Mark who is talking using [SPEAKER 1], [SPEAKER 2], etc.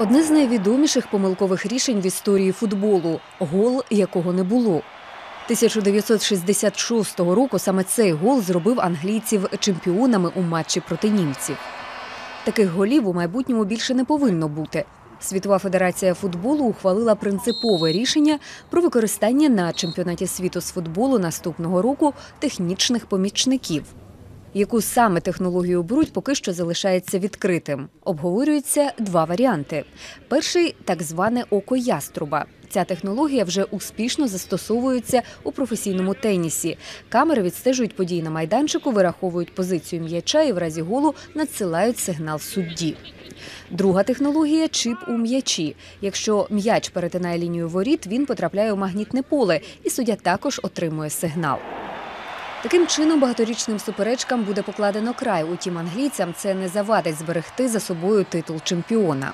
[SPEAKER 1] Одне з найвідоміших помилкових рішень в історії футболу гол, якого не було. 1966 року саме цей гол зробив англійців чемпіонами у матчі проти німців. Таких голів у майбутньому більше не повинно бути. Світова федерація футболу ухвалила принципове рішення про використання на чемпіонаті світу з футболу наступного року технічних помічників. Яку саме технологію беруть, поки що залишається відкритим. Обговорюються два варіанти. Перший так зване око яструба. Ця технологія вже успішно застосовується у професійному тенісі. Камери відстежують події на майданчику, вираховують позицію м'яча і в разі голу надсилають сигнал судді. Друга технологія чіп у м'ячі. Якщо м'яч перетинає лінію воріт, він потрапляє у магнітне поле, і суддя також отримує сигнал. Таким чином, багаторічним суперечкам буде покладено край. Утім, англійцям це не завадить зберегти за собою титул чемпіона.